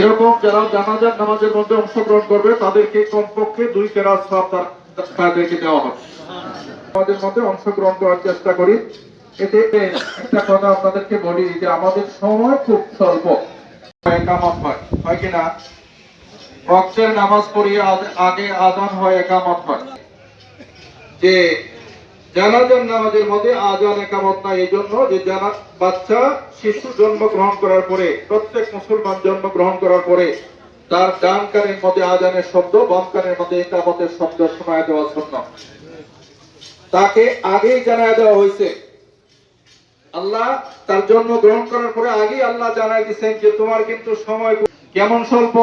এরকম যারা জানাজার নামাজের মধ্যে অংশগ্রহণ করবে, তাদেরকে কমপক্ষে দুই কেরাত সব তাদেরকে দেওয়া হবে। আমাদের মধ্যে অংশগ্রহণ করার চেষ্টা করি। এতে একটা কথা আপনাদেরকে বলি যে আমাদের সময় খুব স্বল্প। একামত হয়। হয় কিনা অক্ষের নামাজ পড়িয়ে আগে আজান হয়, একামত হয়। যে জানাজার নামাজের মধ্যে আজান একামত নাই। এই জন্য যে জানা বাচ্চা, শিশু জন্মগ্রহণ করার পরে, প্রত্যেক মুসলমান জন্মগ্রহণ করার পরে, তার ডান কানের মধ্যে আজানের শব্দ, বাম কানের মধ্যে একামতের শব্দ শোনায় দেওয়া শূন্য তাকে আগেই জানায় দেওয়া হয়েছে। আল্লাহ তার জন্ম গ্রহণ করার পরে আগেই আল্লাহ জানাই দিচ্ছেন যে তোমার কিন্তু সময় কেমন স্বল্প?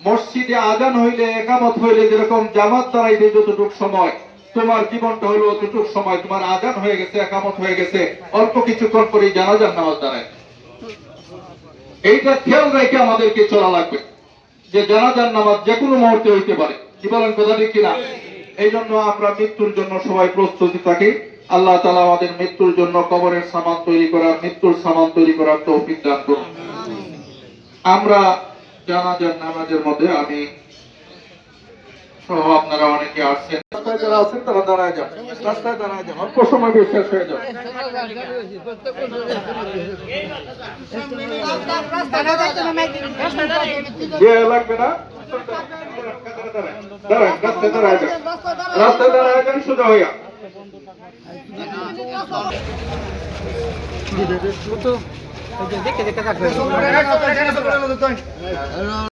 মসজিদে আজান হইলে, একামত হইলে যেরকম জামাত দাঁড়াইতে যতটুক সময়। তোমার জীবনটা হলো অতটুক সময়। তোমার আজান হয়ে গেছে, একামত হয়ে গেছে। অল্প কিছুক্ষণ পরেই জানাজার নামাজ দাঁড়ায়। এইটা খেয়াল রেখে আমাদেরকে চলা লাগবে। যে জানাজার নামাজ যে কোনো মুহূর্তে হইতে পারে। কি বলেন, কথা ঠিক কিনা? এই জন্য আমরা মৃত্যুর জন্য সবাই প্রস্তুতি থাকি। আল্লাহ তালা আমাদের মৃত্যুর জন্য কবরের সামান তৈরি করার, মৃত্যুর সামান তৈরি করার তৌফিক দান করুন। আমরা জানাজার নামাজের মধ্যে আমি, সহ আপনারা অনেকে আসছেন। রাস্তায় যারা আছেন তারা দাঁড়ায় যান। রাস্তায় দাঁড়ায় যান। অল্প সময় শেষ হয়ে যাবে। যে লাগবে না দাঁড়ান রাস্তায় দাঁড়ায় যান। রাস্তায় দাঁড়ায় যান সোজা হইয়া দেখে দেখে থাকবে